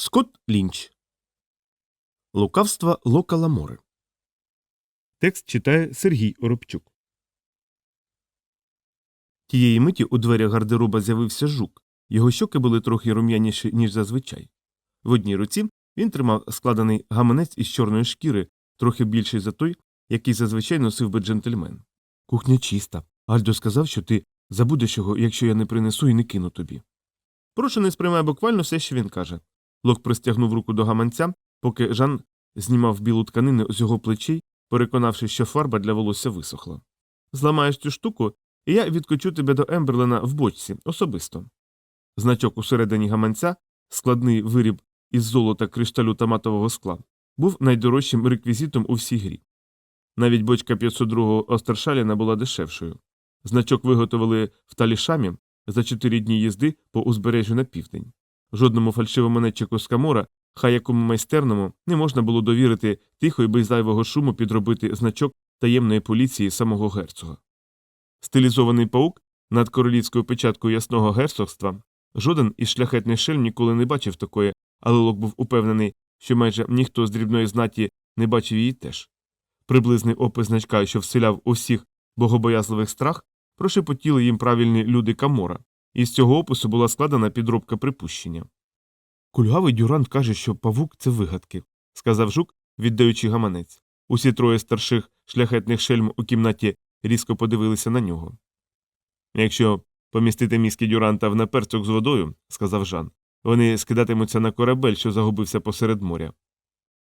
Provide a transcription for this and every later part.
Скотт Лінч. Лукавства Лока Ламори. Текст читає Сергій Оробчук. Тієї миті у дверях гардероба з'явився жук. Його щоки були трохи рум'яніші, ніж зазвичай. В одній руці він тримав складений гаманець із чорної шкіри, трохи більший за той, який зазвичай носив би джентльмен. Кухня чиста. Альдо сказав, що ти забудеш його, якщо я не принесу і не кину тобі. Прошу не сприймай буквально все, що він каже. Лок простягнув руку до гаманця, поки Жан знімав білу тканину з його плечей, переконавшись, що фарба для волосся висохла. Зламаєш цю штуку, і я відкочу тебе до Емберлена в бочці особисто. Значок усередині гаманця, складний виріб із золота, кришталю та матового скла, був найдорожчим реквізитом у всій грі. Навіть бочка 502-го Остершаліна була дешевшою. Значок виготовили в талішамі за чотири дні їзди по узбережжю на південь. Жодному фальшивомонетчику з Камора, хай якому майстерному, не можна було довірити тихо і без зайвого шуму підробити значок таємної поліції самого герцога. Стилізований паук над королівською печаткою ясного герцогства жоден із шляхетних шельм ніколи не бачив такої, але Лок був упевнений, що майже ніхто з дрібної знаті не бачив її теж. Приблизний опис значка, що вселяв усіх богобоязливих страх, прошепотіли їм правильні люди Камора, і з цього опису була складена підробка припущення. Кульгавий Дюрант каже, що павук це вигадки, сказав жук, віддаючи гаманець. Усі троє старших шляхетних шельм у кімнаті різко подивилися на нього. Якщо помістити мізки Дюранта в наперцьок з водою, сказав Жан, вони скидатимуться на корабель, що загубився посеред моря.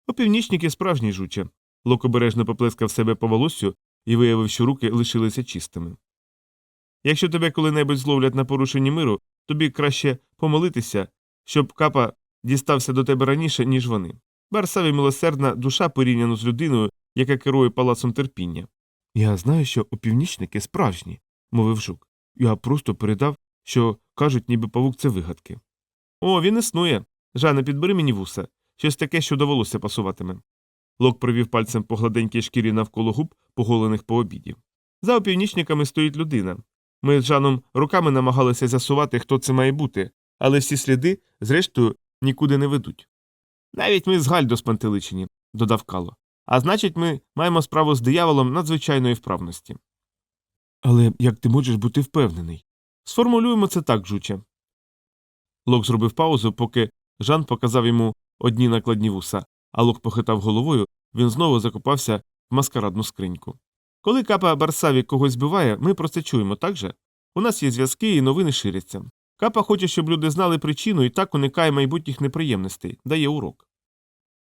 Опівнічники справжні жуче. Лок обережно поплескав себе по волоссю і виявив, що руки лишилися чистими. Якщо тебе коли-небудь зловлять на порушенні миру, тобі краще помолитися, щоб капа дістався до тебе раніше, ніж вони. Барсаві милосердна душа порівняно з людиною, яка керує палацом терпіння. Я знаю, що опівнічники справжні, мовив жук. Я просто передав, що кажуть, ніби павук це вигадки. О, він існує. Жане, підбери мені вуса. Щось таке, що довелося пасуватиме. Лок провів пальцем по гладенькій шкірі навколо губ, поголених по обіді. За опівнічниками стоїть людина. Ми з Жаном руками намагалися з'ясувати, хто це має бути, але всі сліди, зрештою, нікуди не ведуть. Навіть ми з Гальдо спантеличені, додав Кало. А значить, ми маємо справу з дияволом надзвичайної вправності. Але як ти можеш бути впевнений? Сформулюємо це так, жуче. Лок зробив паузу, поки Жан показав йому одні накладні вуса, а Лок похитав головою, він знову закопався в маскарадну скриньку. Коли капа Барсаві когось збиває, ми про це чуємо, так же? У нас є зв'язки і новини ширяться. Капа хоче, щоб люди знали причину і так уникає майбутніх неприємностей, дає урок.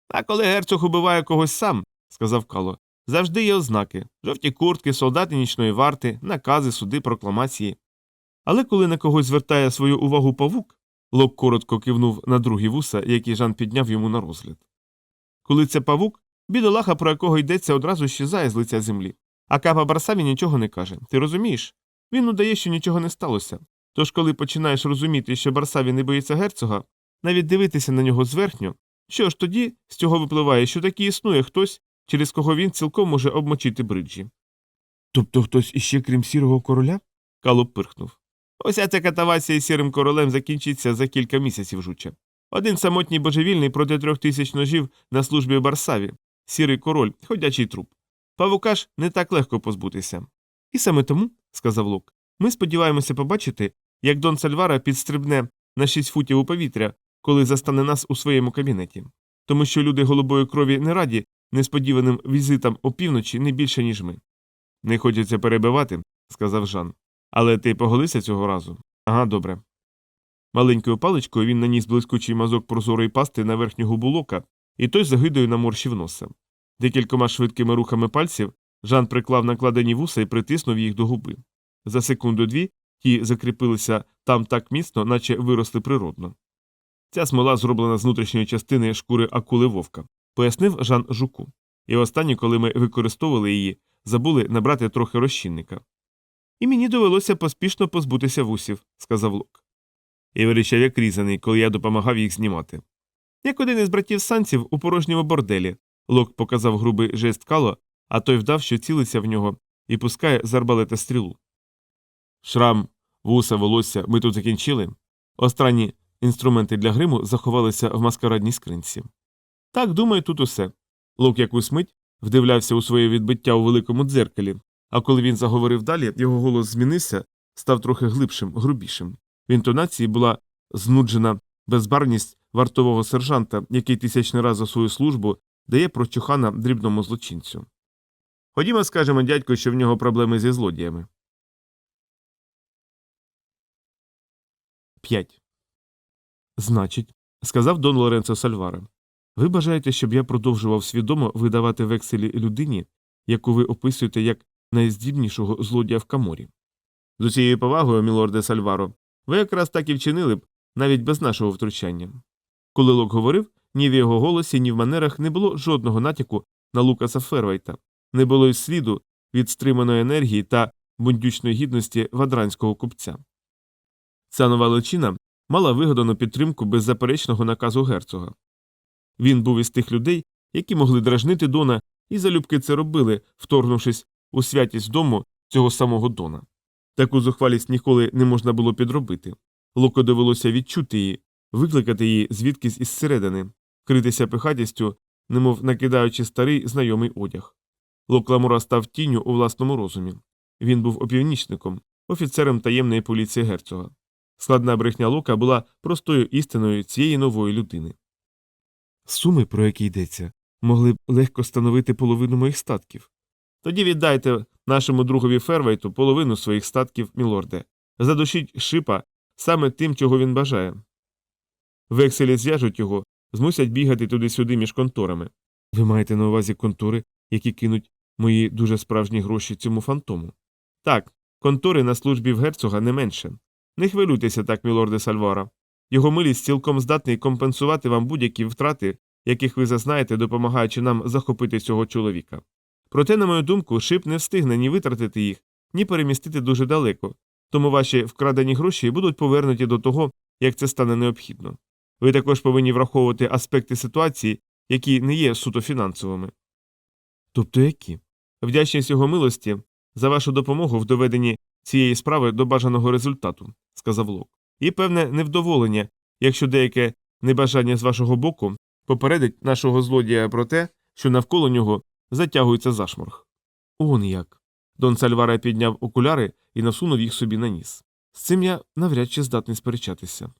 А коли герцог убиває когось сам, сказав Кало, завжди є ознаки жовті куртки, солдати нічної варти, накази, суди, прокламації. Але коли на когось звертає свою увагу павук, Лок коротко кивнув на другі вуса, які Жан підняв йому на розгляд. Коли це павук, бідолаха, про якого йдеться, одразу щезає з лиця землі. А капа Барсаві нічого не каже. Ти розумієш? Він удає, що нічого не сталося. Тож, коли починаєш розуміти, що Барсаві не боїться герцога, навіть дивитися на нього зверхньо, що ж тоді з цього випливає, що таки існує хтось, через кого він цілком може обмочити бриджі. Тобто хтось іще крім сірого короля? Калоп пирхнув. Ося ця катавація із сірим королем закінчиться за кілька місяців жуче. Один самотній божевільний проти трьох тисяч ножів на службі в Барсаві, сірий король, ходячий труп. Павука ж не так легко позбутися. І саме тому, сказав Лук, ми сподіваємося побачити, як Дон Сальвара підстрибне на шість футів у повітря, коли застане нас у своєму кабінеті. Тому що люди голубої крові не раді несподіваним візитам опівночі не більше, ніж ми. Не хочеться перебивати, сказав Жан. Але ти поголися цього разу? Ага, добре. Маленькою паличкою він наніс блискучий мазок прозорої пасти на верхню губу лока, і той загидою наморщив носа. Декількома швидкими рухами пальців Жан приклав накладені вуса і притиснув їх до губи. За секунду дві ті закріпилися там так міцно, наче виросли природно. Ця смола зроблена з внутрішньої частини шкури акули вовка, пояснив Жан жуку. І останнє, коли ми використовували її, забули набрати трохи розчинника. І мені довелося поспішно позбутися вусів, сказав Лок. І вирішав як різаний, коли я допомагав їх знімати. Як один із братів санців у порожньому борделі, Лок показав грубий жест кало, а той вдав, що цілиться в нього, і пускає з арбалета стрілу. Шрам, вуса, волосся, ми тут закінчили. Останні Інструменти для гриму заховалися в маскарадній скринці. Так, думаю, тут усе. Лок якусь мить вдивлявся у своє відбиття у великому дзеркалі, а коли він заговорив далі, його голос змінився, став трохи глибшим, грубішим. В інтонації була знуджена безбарність вартового сержанта, який тисячний раз за свою службу дає прочухана дрібному злочинцю. Ходімо, скажемо дядьку, що в нього проблеми зі злодіями. 5. Значить, сказав Дон Лоренцо Сальвара, ви бажаєте, щоб я продовжував свідомо видавати векселі людині, яку ви описуєте як найздібнішого злодія в каморі. З усією повагою, мілорде Сальваро, ви якраз так і вчинили б, навіть без нашого втручання. Коли Лок говорив, ні в його голосі, ні в манерах не було жодного натяку на Лукаса Фервайта, не було й сліду від стриманої енергії та бундючної гідності вадранського купця. Ця нова личина мала вигадану підтримку беззаперечного наказу герцога. Він був із тих людей, які могли дражнити Дона і залюбки це робили, вторгнувшись у святість дому цього самого Дона. Таку зухвалість ніколи не можна було підробити. Локо довелося відчути її, викликати її звідкись із середини, критися пихатістю, немов накидаючи старий знайомий одяг. Лок Ламура став тінню у власному розумі. Він був опівнічником, офіцером таємної поліції герцога. Складна брехня Лока була простою істиною цієї нової людини. Суми, про які йдеться, могли б легко становити половину моїх статків. Тоді віддайте нашому другові Фервейту половину своїх статків, мілорде. Задушіть шипа саме тим, чого він бажає. Векселі зв'яжуть його, змусять бігати туди-сюди між конторами. Ви маєте на увазі контори, які кинуть мої дуже справжні гроші цьому фантому? Так, контори на службі в герцога не менше. Не хвилюйтеся так, мілорде Сальвара. Його милість цілком здатний компенсувати вам будь-які втрати, яких ви зазнаєте, допомагаючи нам захопити цього чоловіка. Проте, на мою думку, шип не встигне ні витратити їх, ні перемістити дуже далеко, тому ваші вкрадені гроші будуть повернуті до того, як це стане необхідно. Ви також повинні враховувати аспекти ситуації, які не є суто фінансовими. Тобто які? Вдячність його милості за вашу допомогу в доведенні цієї справи до бажаного результату, сказав Лок. І певне невдоволення, якщо деяке небажання з вашого боку попередить нашого злодія про те, що навколо нього затягується зашморг. Он як. Дон Сальвара підняв окуляри і насунув їх собі на ніс. З цим я навряд чи здатний сперечатися.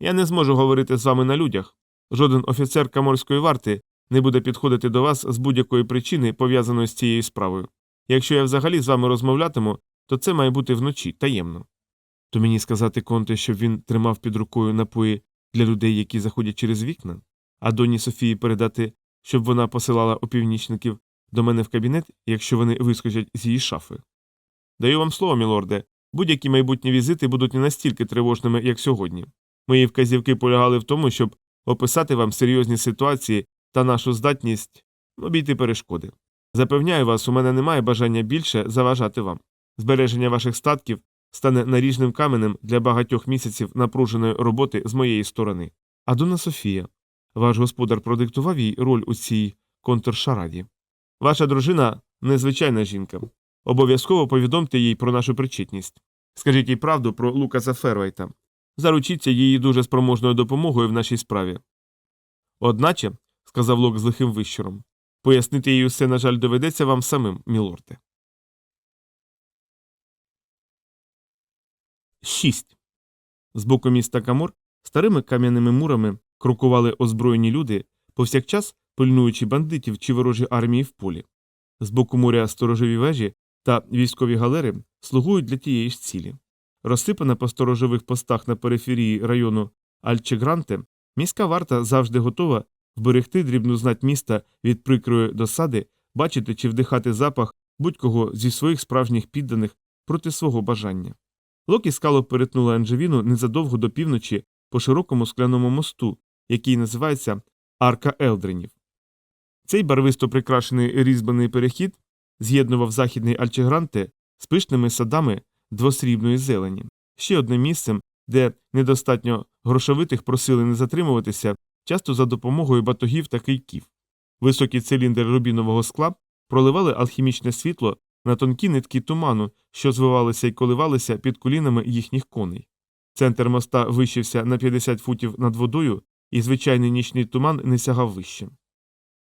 Я не зможу говорити з вами на людях. Жоден офіцер каморської варти не буде підходити до вас з будь-якої причини, пов'язаної з цією справою. Якщо я взагалі з вами розмовлятиму, то це має бути вночі таємно. То мені сказати Конте, щоб він тримав під рукою напої для людей, які заходять через вікна, а доні Софії передати, щоб вона посилала опівнічників до мене в кабінет, якщо вони вискочать з її шафи. Даю вам слово, мілорде, будь-які майбутні візити будуть не настільки тривожними, як сьогодні. Мої вказівки полягали в тому, щоб описати вам серйозні ситуації та нашу здатність обійти перешкоди. Запевняю вас, у мене немає бажання більше заважати вам. Збереження ваших статків стане наріжним каменем для багатьох місяців напруженої роботи з моєї сторони. А Дона Софія, ваш господар продиктував їй роль у цій контршараді. Ваша дружина незвичайна жінка. Обов'язково повідомте їй про нашу причетність. Скажіть їй правду про Лукаса Фервайта. Заручіться її дуже спроможною допомогою в нашій справі. Одначе, сказав Лок з лихим вищуром, пояснити їй усе, на жаль, доведеться вам самим, мілорде. 6. З боку міста Камор старими кам'яними мурами крокували озброєні люди, повсякчас пильнуючи бандитів чи ворожі армії в полі. З боку моря сторожові вежі та військові галери слугують для тієї ж цілі. Розсипана по сторожових постах на периферії району Альчегранте, міська варта завжди готова вберегти дрібну знать міста від прикрої досади, бачити чи вдихати запах будь-кого зі своїх справжніх підданих проти свого бажання. Локі скало перетнула Анжевіну незадовго до півночі по широкому скляному мосту, який називається Арка Елдренів. Цей барвисто прикрашений різьбаний перехід з'єднував західний Альчегранте з пишними садами двосрібної зелені, ще одним місцем, де недостатньо грошовитих просили не затримуватися, часто за допомогою батогів та кийків. Високі циліндри рубінового скла проливали алхімічне світло на тонкі нитки туману, що звивалися і коливалися під колінами їхніх коней. Центр моста вищився на 50 футів над водою, і звичайний нічний туман не сягав вище.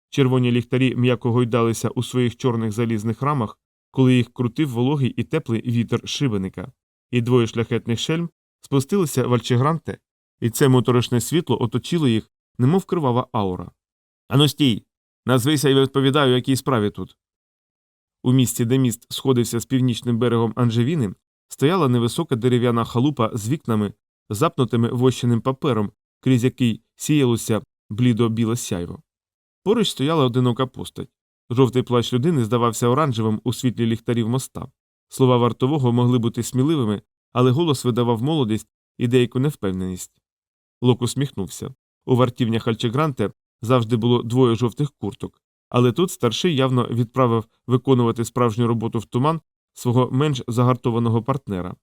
Червоні ліхтарі м'яко гойдалися у своїх чорних залізних рамах, коли їх крутив вологий і теплий вітер шибеника, і двоє шляхетних шельм спустилися в Альчегранте, і це моторошне світло оточило їх, немов кривава аура. Ану стій! Назвися і відповідаю, якій справі тут. У місті, де міст сходився з північним берегом Анжевіни, стояла невисока дерев'яна халупа з вікнами, запнутими вощеним папером, крізь який сіялося блідо біле сяйво. Поруч стояла одинока постать. Жовтий плащ людини здавався оранжевим у світлі ліхтарів моста. Слова вартового могли бути сміливими, але голос видавав молодість і деяку невпевненість. Лок усміхнувся. У вартівнях Альчегранте завжди було двоє жовтих курток, але тут старший явно відправив виконувати справжню роботу в туман свого менш загартованого партнера.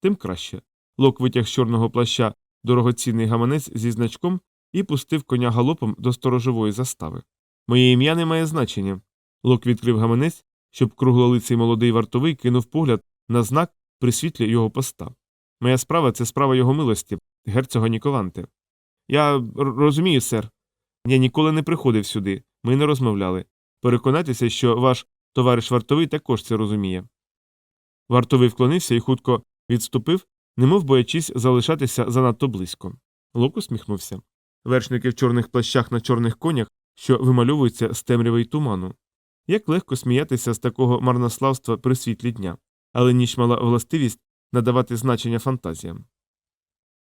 Тим краще. Лок витяг з чорного плаща дорогоцінний гаманець зі значком і пустив коня галопом до сторожової застави. Моє ім'я не має значення. Лок відкрив гаманець, щоб круглолиций молодий вартовий кинув погляд на знак при світлі його поста. Моя справа це справа його милості, герцога Ніколанте. Я розумію, сер. Я ніколи не приходив сюди, ми не розмовляли. Переконайтеся, що ваш товариш вартовий також це розуміє. Вартовий вклонився і хутко відступив, немов боячись залишатися занадто близько. Лок усміхнувся. Вершники в чорних плащах на чорних конях, що вимальовуються з темряви й туману. Як легко сміятися з такого марнославства при світлі дня, але ніч мала властивість надавати значення фантазіям.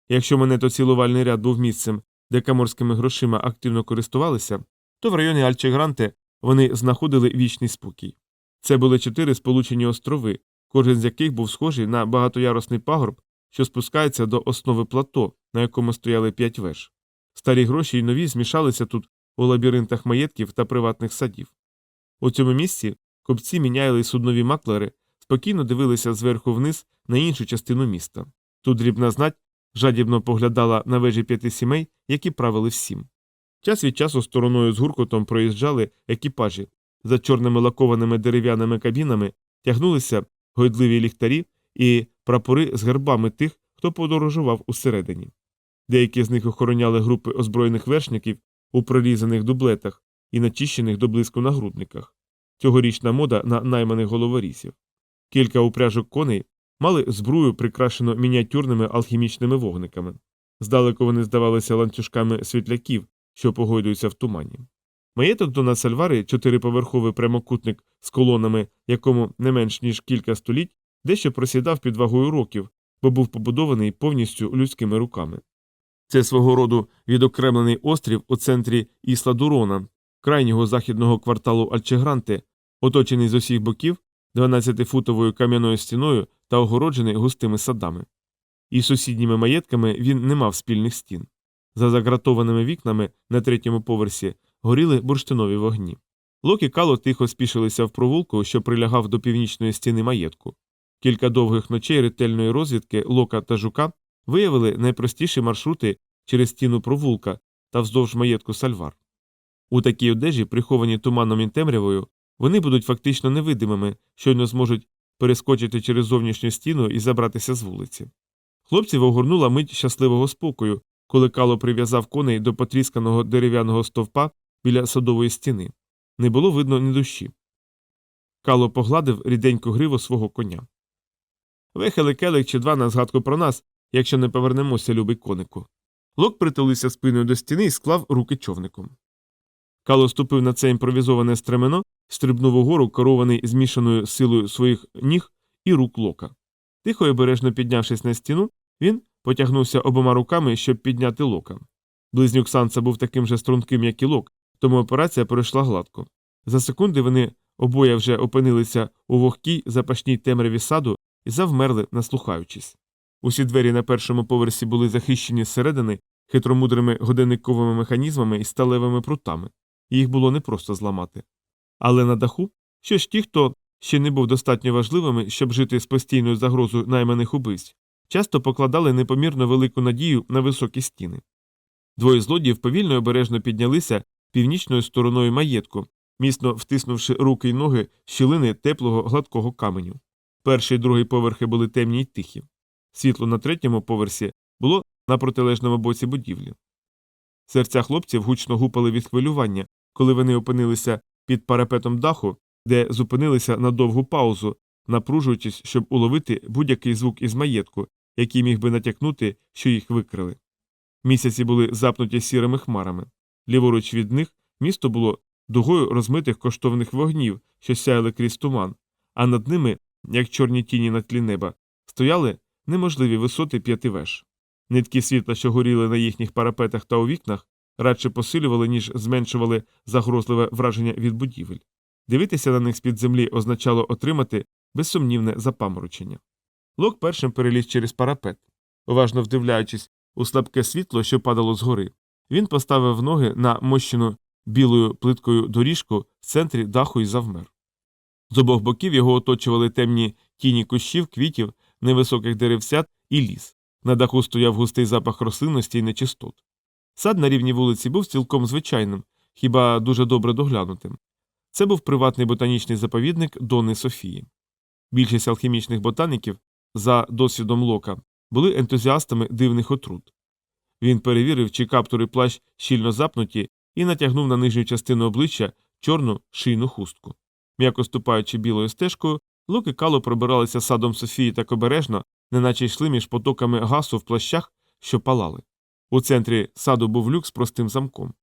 Якщо мене то цілувальний ряд був місцем, де каморськими грошима активно користувалися, то в районі Альчегранте вони знаходили вічний спокій. Це були чотири сполучені острови, кожен з яких був схожий на багатоярусний пагорб, що спускається до основи плато, на якому стояли п'ять веж. Старі гроші й нові змішалися тут у лабіринтах маєтків та приватних садів. У цьому місці купці міняли суднові маклери, спокійно дивилися зверху вниз на іншу частину міста. Тут дрібна знать жадібно поглядала на вежі п'яти сімей, які правили всім. Час від часу стороною з гуркотом проїжджали екіпажі. За чорними лакованими дерев'яними кабінами тягнулися гойдливі ліхтарі і прапори з гербами тих, хто подорожував усередині. Деякі з них охороняли групи озброєних вершників у прорізаних дублетах і начищених до блиску нагрудниках. Цьогорічна мода на найманих головорізів. Кілька упряжок коней мали збрую, прикрашену мініатюрними алхімічними вогниками. Здалеку вони здавалися ланцюжками світляків, що погойдуються в тумані. Маєток Дона Сальвари, чотириповерховий прямокутник з колонами, якому не менш ніж кілька століть, дещо просідав під вагою років, бо був побудований повністю людськими руками. Це свого роду відокремлений острів у центрі Ісла Дурона, крайнього західного кварталу Альчегранте, оточений з усіх боків 12-футовою кам'яною стіною та огороджений густими садами. Із сусідніми маєтками він не мав спільних стін. За загратованими вікнами на третьому поверсі горіли бурштинові вогні. Лок і Кало тихо спішилися в провулку, що прилягав до північної стіни маєтку. Кілька довгих ночей ретельної розвідки Лока та Жука виявили найпростіші маршрути через стіну провулка та вздовж маєтку Сальвар. У такій одежі, приховані туманом і темрявою, вони будуть фактично невидимими, щойно зможуть перескочити через зовнішню стіну і забратися з вулиці. Хлопців огорнула мить щасливого спокою, коли Кало прив'язав коней до потрісканого дерев'яного стовпа біля садової стіни. Не було видно ні душі. Кало погладив ріденьку гриву свого коня. Вехели келик чи два на згадку про нас, якщо не повернемося, любий конику. Лок притулився спиною до стіни і склав руки човником. Кало ступив на це імпровізоване стремено, стрибнув угору, керований змішаною силою своїх ніг і рук лока. Тихо і обережно піднявшись на стіну, він потягнувся обома руками, щоб підняти лока. Близнюк Санса був таким же струнким, як і лок, тому операція пройшла гладко. За секунди вони обоє вже опинилися у вогкій запашній темряві саду і завмерли, наслухаючись. Усі двері на першому поверсі були захищені зсередини хитромудрими годинниковими механізмами і сталевими прутами. Їх було непросто зламати. Але на даху, що ж ті, хто ще не був достатньо важливими, щоб жити з постійною загрозою найманих убивць, часто покладали непомірно велику надію на високі стіни. Двоє злодіїв повільно і обережно піднялися північною стороною маєтку, міцно втиснувши руки й ноги щілини теплого гладкого каменю. Перший і другий поверхи були темні й тихі. Світло на третьому поверсі було на протилежному боці будівлі. Серця хлопців гучно гупали від хвилювання, коли вони опинилися під парапетом даху, де зупинилися на довгу паузу, напружуючись, щоб уловити будь-який звук із маєтку, який міг би натякнути, що їх викрили. Місяці були запнуті сірими хмарами. Ліворуч від них місто було дугою розмитих коштовних вогнів, що сяяли крізь туман, а над ними, як чорні тіні на тлі неба, стояли неможливі висоти п'яти веж. Нитки світла, що горіли на їхніх парапетах та у вікнах, радше посилювали, ніж зменшували загрозливе враження від будівель. Дивитися на них з-під землі означало отримати безсумнівне запаморочення. Лок першим переліз через парапет. Уважно вдивляючись у слабке світло, що падало згори, він поставив ноги на мощену білою плиткою доріжку в центрі даху і завмер. З обох боків його оточували темні тіні кущів, квітів, невисоких деревцят і ліс. На даху стояв густий запах рослинності і нечистот. Сад на рівні вулиці був цілком звичайним, хіба дуже добре доглянутим. Це був приватний ботанічний заповідник Дони Софії. Більшість алхімічних ботаніків, за досвідом лока, були ентузіастами дивних отрут. Він перевірив, чи каптури плащ щільно запнуті, і натягнув на нижню частину обличчя чорну шийну хустку. М'яко ступаючи білою стежкою, Лок і Кало пробиралися садом Софії так обережно, неначе йшли між потоками гасу в плащах, що палали. У центрі саду був люк з простим замком.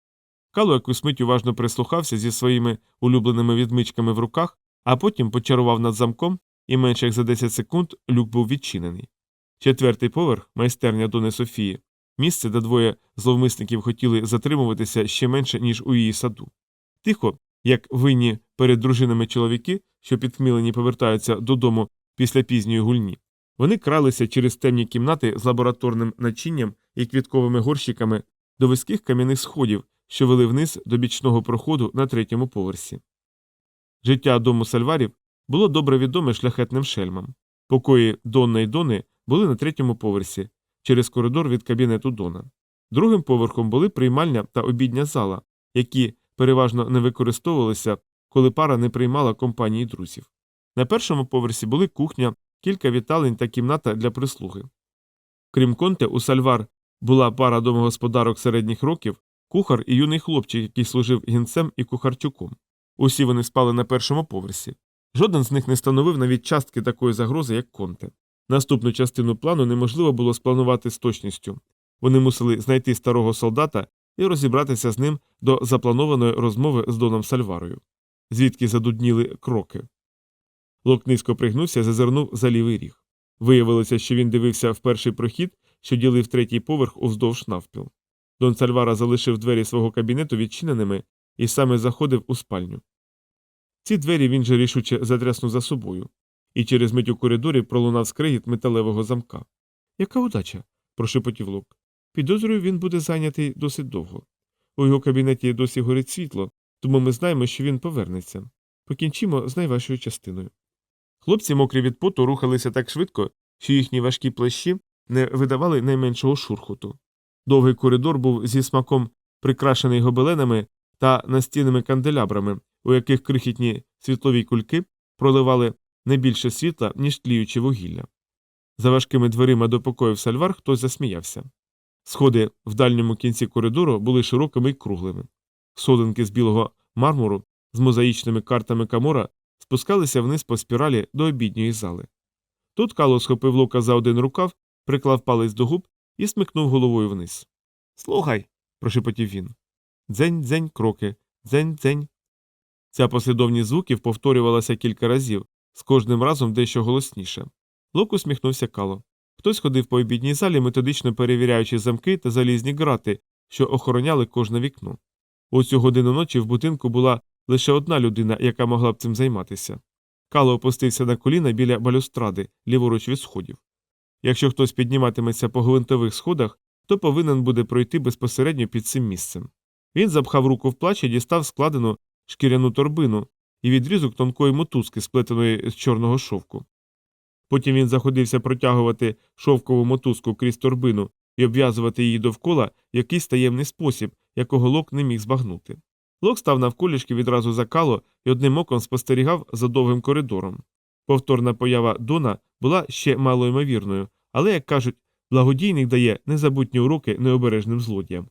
Кало якусь мить уважно прислухався зі своїми улюбленими відмичками в руках, а потім почарував над замком, і менше як за 10 секунд люк був відчинений. Четвертий поверх, майстерня Дони Софії, місце, де двоє зловмисників хотіли затримуватися ще менше, ніж у її саду. Тихо, як винні перед дружинами чоловіки, що підхмілені повертаються додому після пізньої гульні. Вони кралися через темні кімнати з лабораторним начинням і квітковими горщиками до вузьких кам'яних сходів, що вели вниз до бічного проходу на третьому поверсі. Життя дому сальварів було добре відоме шляхетним шельмам. Покої Донна і Дони були на третьому поверсі, через коридор від кабінету Дона. Другим поверхом були приймальня та обідня зала, які переважно не використовувалися, коли пара не приймала компанії друзів. На першому поверсі були кухня, кілька віталень та кімната для прислуги. Крім конте, у сальвар була пара домогосподарок середніх років, кухар і юний хлопчик, який служив гінцем і кухарчуком. Усі вони спали на першому поверсі. Жоден з них не становив навіть частки такої загрози, як конте. Наступну частину плану неможливо було спланувати з точністю. Вони мусили знайти старого солдата і розібратися з ним до запланованої розмови з Доном Сальварою, звідки задудніли кроки. Лок низько пригнувся зазирнув за лівий ріг. Виявилося, що він дивився в перший прохід, що ділив третій поверх уздовж навпіл. Дон Сальвара залишив двері свого кабінету відчиненими і саме заходив у спальню. Ці двері він же рішуче затряснув за собою, і через мить у коридорі пролунав скрегіт металевого замка. Яка удача? прошепотів Лок. Підозрюю, він буде зайнятий досить довго. У його кабінеті досі горить світло, тому ми знаємо, що він повернеться. Покінчимо з найважчою частиною. Хлопці, мокрі від поту, рухалися так швидко, що їхні важкі плащі не видавали найменшого шурхоту. Довгий коридор був зі смаком прикрашений гобеленами та настінними канделябрами, у яких крихітні світлові кульки проливали не більше світла, ніж тліюче вугілля. За важкими дверима до покоїв сальвар хтось засміявся. Сходи в дальньому кінці коридору були широкими й круглими. Сходинки з білого мармуру з мозаїчними картами камора спускалися вниз по спіралі до обідньої зали. Тут Кало схопив лука за один рукав, приклав палець до губ і смикнув головою вниз. Слухай. прошепотів він. Дзень дзень кроки, дзень дзень. Ця послідовність звуків повторювалася кілька разів, з кожним разом дещо голосніше. Лук усміхнувся Кало. Хтось ходив по обідній залі, методично перевіряючи замки та залізні грати, що охороняли кожне вікно. У цю годину ночі в будинку була лише одна людина, яка могла б цим займатися. Кало опустився на коліна біля балюстради, ліворуч від сходів. Якщо хтось підніматиметься по гвинтових сходах, то повинен буде пройти безпосередньо під цим місцем. Він запхав руку в плач і дістав складену шкіряну торбину і відрізок тонкої мотузки, сплетеної з чорного шовку. Потім він заходився протягувати шовкову мотузку крізь торбину і обв'язувати її довкола в якийсь таємний спосіб, якого лок не міг збагнути. Лок став навколішки відразу за кало і одним оком спостерігав за довгим коридором. Повторна поява Дона була ще малоймовірною, але, як кажуть, Благодійник дає незабутні уроки необережним злодіям.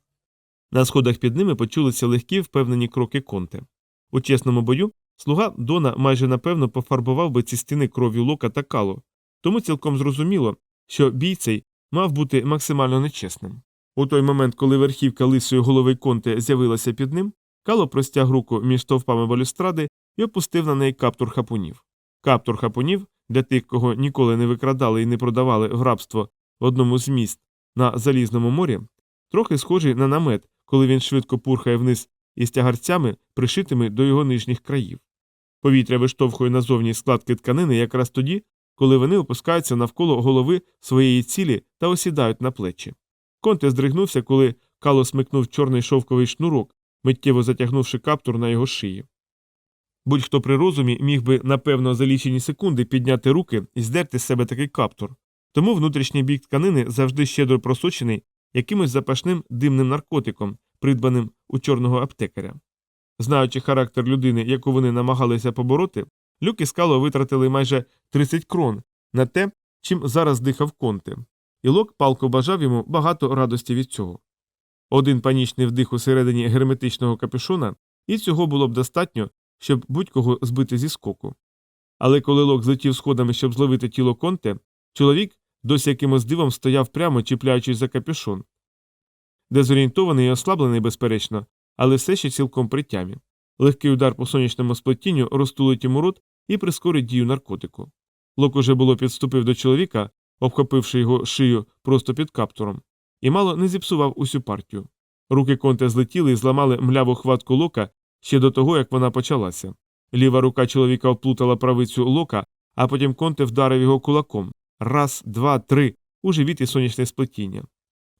На сходах під ними почулися легкі впевнені кроки конте. У чесному бою слуга Дона майже напевно пофарбував би ці стіни кров'ю лока та кало, тому цілком зрозуміло, що бій цей мав бути максимально нечесним. У той момент, коли верхівка лисої голови конте з'явилася під ним, кало простяг руку між стовпами балюстради і опустив на неї каптур хапунів. Каптур хапунів для тих, кого ніколи не викрадали і не продавали в рабство в одному з міст на залізному морі, трохи схожий на намет, коли він швидко пурхає вниз із тягарцями, пришитими до його нижніх країв. Повітря виштовхує назовні складки тканини якраз тоді, коли вони опускаються навколо голови своєї цілі та осідають на плечі. Конте здригнувся, коли кало смикнув чорний шовковий шнурок, миттєво затягнувши каптур на його шиї. Будь-хто при розумі міг би, напевно, за лічені секунди підняти руки і здерти з себе такий каптур, тому внутрішній бік тканини завжди щедро просочений якимось запашним димним наркотиком, придбаним у чорного аптекаря. Знаючи характер людини, яку вони намагалися побороти, Люк і Скало витратили майже 30 крон на те, чим зараз дихав конте, і Лок палко бажав йому багато радості від цього. Один панічний вдих усередині герметичного капюшона, і цього було б достатньо, щоб будь-кого збити зі скоку. Але коли Лок злетів сходами, щоб зловити тіло конте, чоловік досі якимось дивом стояв прямо, чіпляючись за капюшон. Дезорієнтований і ослаблений, безперечно, але все ще цілком при тямі. Легкий удар по сонячному сплетінню розтулить йому рот і прискорить дію наркотику. Лок уже було підступив до чоловіка, обхопивши його шию просто під каптуром, і мало не зіпсував усю партію. Руки конте злетіли і зламали мляву хватку лока ще до того, як вона почалася. Ліва рука чоловіка оплутала правицю лока, а потім конте вдарив його кулаком. Раз, два, три, у живіт і сонячне сплетіння.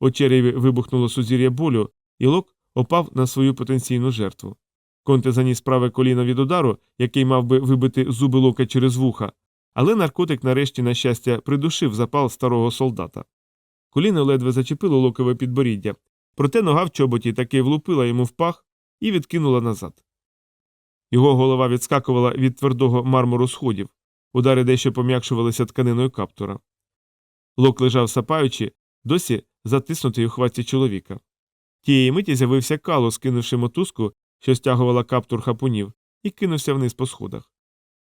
У череві вибухнуло сузір'я болю, і лок опав на свою потенційну жертву. Конте заніс праве коліно від удару, який мав би вибити зуби лока через вуха, але наркотик нарешті, на щастя, придушив запал старого солдата. Коліно ледве зачепило локове підборіддя, проте нога в чоботі таки влупила йому в пах і відкинула назад. Його голова відскакувала від твердого мармуру сходів, удари дещо пом'якшувалися тканиною каптура. Лок лежав сапаючи, досі затиснутий у хватці чоловіка. Тієї миті з'явився кало, скинувши мотузку, що стягувала каптур хапунів, і кинувся вниз по сходах.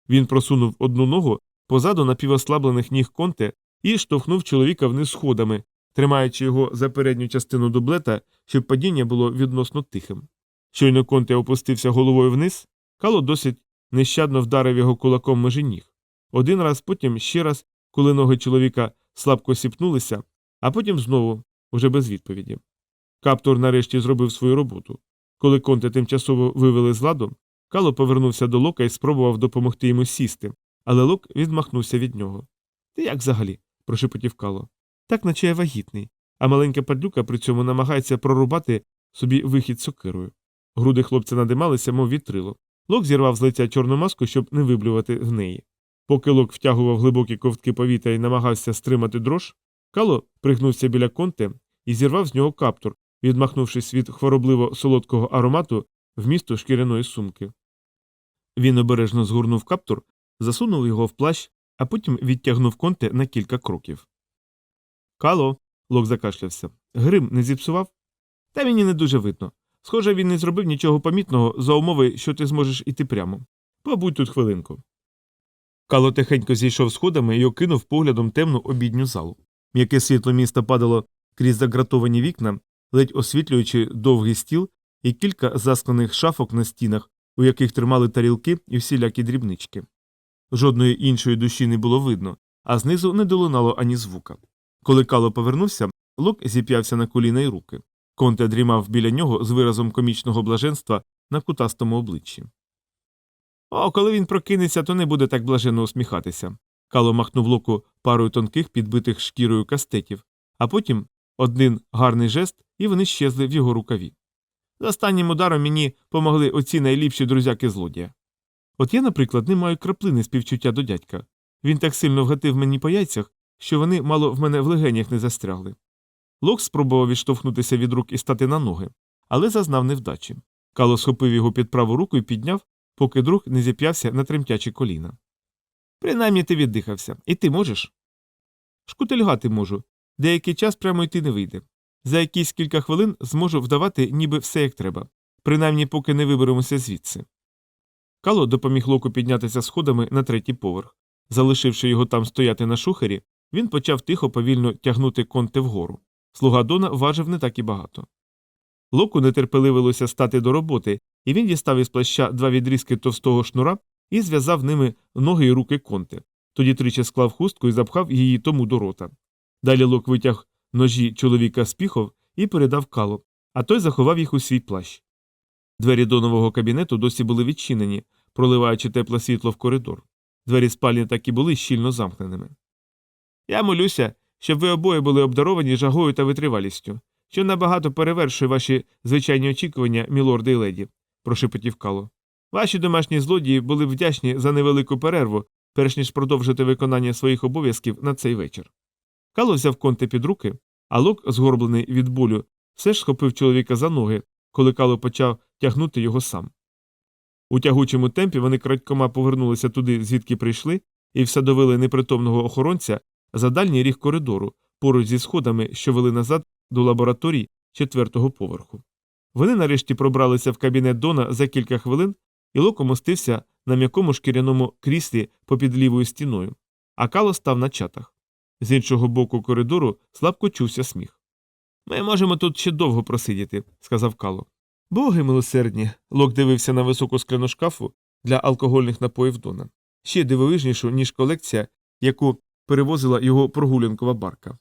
Він просунув одну ногу позаду напівослаблених ніг конте і штовхнув чоловіка вниз сходами, тримаючи його за передню частину дублета, щоб падіння було відносно тихим. Щойно конте опустився головою вниз, кало досить нещадно вдарив його кулаком межі ніг. Один раз, потім ще раз, коли ноги чоловіка слабко сіпнулися, а потім знову, уже без відповіді. Каптур нарешті зробив свою роботу. Коли конте тимчасово вивели з ладу, Кало повернувся до Лока і спробував допомогти йому сісти, але Лок відмахнувся від нього. Ти як взагалі? прошепотів Кало. Так наче я вагітний, а маленька падлюка при цьому намагається прорубати собі вихід сокирою. Груди хлопця надималися, мов вітрило. Лок зірвав з лиця чорну маску, щоб не виблювати в неї. Поки Лок втягував глибокі ковтки повітря і намагався стримати дрож, Кало пригнувся біля конте і зірвав з нього каптур, відмахнувшись від хворобливо солодкого аромату вмісту шкіряної сумки. Він обережно згорнув каптур, засунув його в плащ, а потім відтягнув конте на кілька кроків. Кало. Лок закашлявся. Грим не зіпсував? Та мені не дуже видно. Схоже, він не зробив нічого помітного за умови, що ти зможеш іти прямо. Побудь тут хвилинку. Кало тихенько зійшов сходами і окинув поглядом темну обідню залу. М'яке світло міста падало крізь загратовані вікна, ледь освітлюючи довгий стіл і кілька засклених шафок на стінах, у яких тримали тарілки і всілякі дрібнички. Жодної іншої душі не було видно, а знизу не долунало ані звука. Коли Кало повернувся, Лок зіп'явся на коліна й руки. Конте дрімав біля нього з виразом комічного блаженства на кутастому обличчі. О, коли він прокинеться, то не буде так блаженно усміхатися. Кало махнув локу парою тонких, підбитих шкірою кастетів, а потім один гарний жест, і вони щезли в його рукаві. З останнім ударом мені помогли оці найліпші друзяки злодія. От я, наприклад, не маю краплини співчуття до дядька. Він так сильно вгатив мені по яйцях, що вони мало в мене в легенях не застрягли. Лок спробував відштовхнутися від рук і стати на ноги, але зазнав невдачі. Кало схопив його під праву руку і підняв, поки друг не зіп'явся на тремтячі коліна. Принаймні ти віддихався, і ти можеш? Шкутильгати можу, Деякий час прямо йти не вийде. За якісь кілька хвилин зможу вдавати, ніби все як треба, принаймні поки не виберемося звідси. Кало допоміг Локу піднятися сходами на третій поверх. Залишивши його там стояти на шухері, він почав тихо повільно тягнути конте вгору. Слуга Дона важив не так і багато. Локу нетерпеливилося стати до роботи, і він дістав із плаща два відрізки товстого шнура і зв'язав ними ноги й руки конте. Тоді тричі склав хустку і запхав її тому до рота. Далі Лок витяг ножі чоловіка з піхов і передав калу, а той заховав їх у свій плащ. Двері до нового кабінету досі були відчинені, проливаючи тепле світло в коридор. Двері спальні так і були щільно замкненими. Я молюся, щоб ви обоє були обдаровані жагою та витривалістю, що набагато перевершує ваші звичайні очікування, мілорди і леді, прошепотів Кало. Ваші домашні злодії були вдячні за невелику перерву, перш ніж продовжити виконання своїх обов'язків на цей вечір. Кало взяв конте під руки, а лок, згорблений від болю, все ж схопив чоловіка за ноги, коли Кало почав тягнути його сам. У тягучому темпі вони крадькома повернулися туди, звідки прийшли, і всадовили непритомного охоронця за дальній ріг коридору, поруч зі сходами, що вели назад до лабораторій четвертого поверху. Вони нарешті пробралися в кабінет Дона за кілька хвилин, і Лок умостився на м'якому шкіряному кріслі попід лівою стіною, а Кало став на чатах. З іншого боку коридору слабко чувся сміх. Ми можемо тут ще довго просидіти, сказав Кало. Боги милосердні. Лок дивився на високу скляну шкафу для алкогольних напоїв Дона, ще дивовижнішу, ніж колекція, яку перевозила його прогулянкова барка.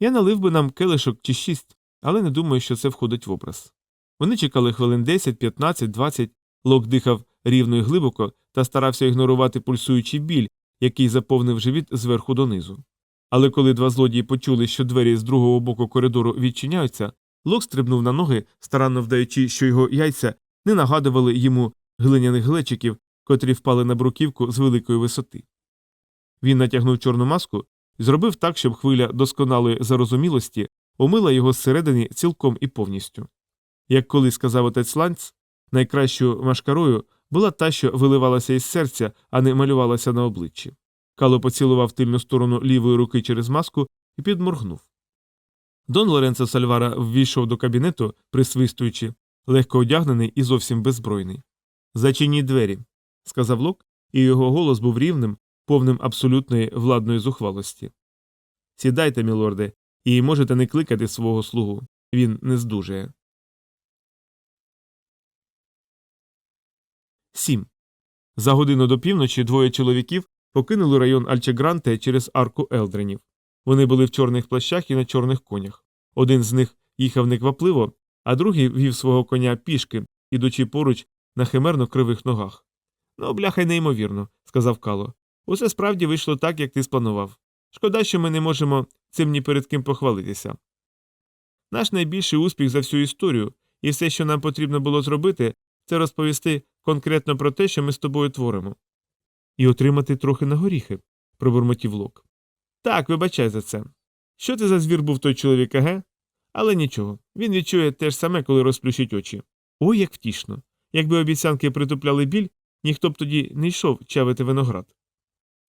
Я налив би нам келишок чи шість, але не думаю, що це входить в образ. Вони чекали хвилин 10, 15, 20, Лок дихав рівно і глибоко та старався ігнорувати пульсуючий біль, який заповнив живіт зверху донизу. Але коли два злодії почули, що двері з другого боку коридору відчиняються, Лок стрибнув на ноги, старанно вдаючи, що його яйця не нагадували йому глиняних глечиків, котрі впали на бруківку з великої висоти. Він натягнув чорну маску і зробив так, щоб хвиля досконалої зарозумілості омила його зсередини цілком і повністю. Як колись сказав отець Ланц, найкращою машкарою була та, що виливалася із серця, а не малювалася на обличчі. Кало поцілував тильну сторону лівої руки через маску і підморгнув. Дон Лоренцо Сальвара ввійшов до кабінету, присвистуючи, легко одягнений і зовсім беззбройний. Зачиніть двері, сказав Лок, і його голос був рівним, повним абсолютної владної зухвалості. Сідайте, мілорде, і можете не кликати свого слугу. Він не здужує. 7. За годину до півночі двоє чоловіків покинули район Альчегранте через арку Елдренів. Вони були в чорних плащах і на чорних конях. Один з них їхав неквапливо, а другий вів свого коня пішки, ідучи поруч на химерно кривих ногах. Ну, бляха, й неймовірно, сказав Кало. Усе справді вийшло так, як ти спланував. Шкода, що ми не можемо цим ні перед ким похвалитися. Наш найбільший успіх за всю історію, і все, що нам потрібно було зробити, це розповісти конкретно про те, що ми з тобою творимо. І отримати трохи на горіхи, пробурмотів Лок. Так, вибачай за це. Що це за звір був той чоловік, аге? Але нічого, він відчує те ж саме, коли розплющить очі. Ой, як втішно. Якби обіцянки притупляли біль, ніхто б тоді не йшов чавити виноград.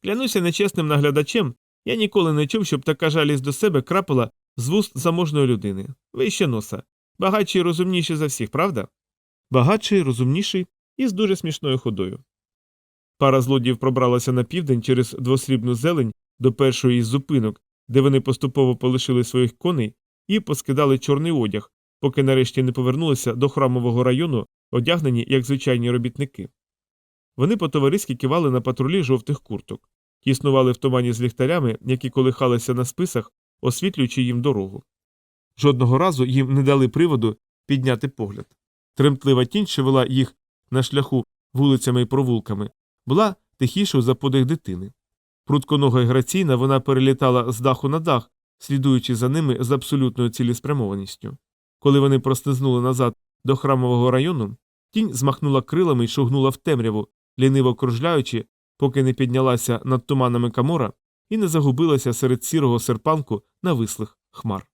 Клянуся нечесним наглядачем, я ніколи не чув, щоб така жалість до себе крапала з вуст заможної людини. Вище носа. Багатший і розумніший за всіх, правда? Багатший, розумніший і з дуже смішною ходою. Пара злодіїв пробралася на південь через двосрібну зелень до першої із зупинок, де вони поступово полишили своїх коней і поскидали чорний одяг, поки нарешті не повернулися до храмового району, одягнені як звичайні робітники. Вони по-товариськи кивали на патрулі жовтих курток, тіснували в тумані з ліхтарями, які колихалися на списах, освітлюючи їм дорогу. Жодного разу їм не дали приводу підняти погляд. Тремтлива тінь, що вела їх на шляху вулицями і провулками, була тихішою за подих дитини. Прутконога і граційна вона перелітала з даху на дах, слідуючи за ними з абсолютною цілеспрямованістю. Коли вони простизнули назад до храмового району, тінь змахнула крилами і шугнула в темряву, ліниво кружляючи, поки не піднялася над туманами камора і не загубилася серед сірого серпанку навислих хмар.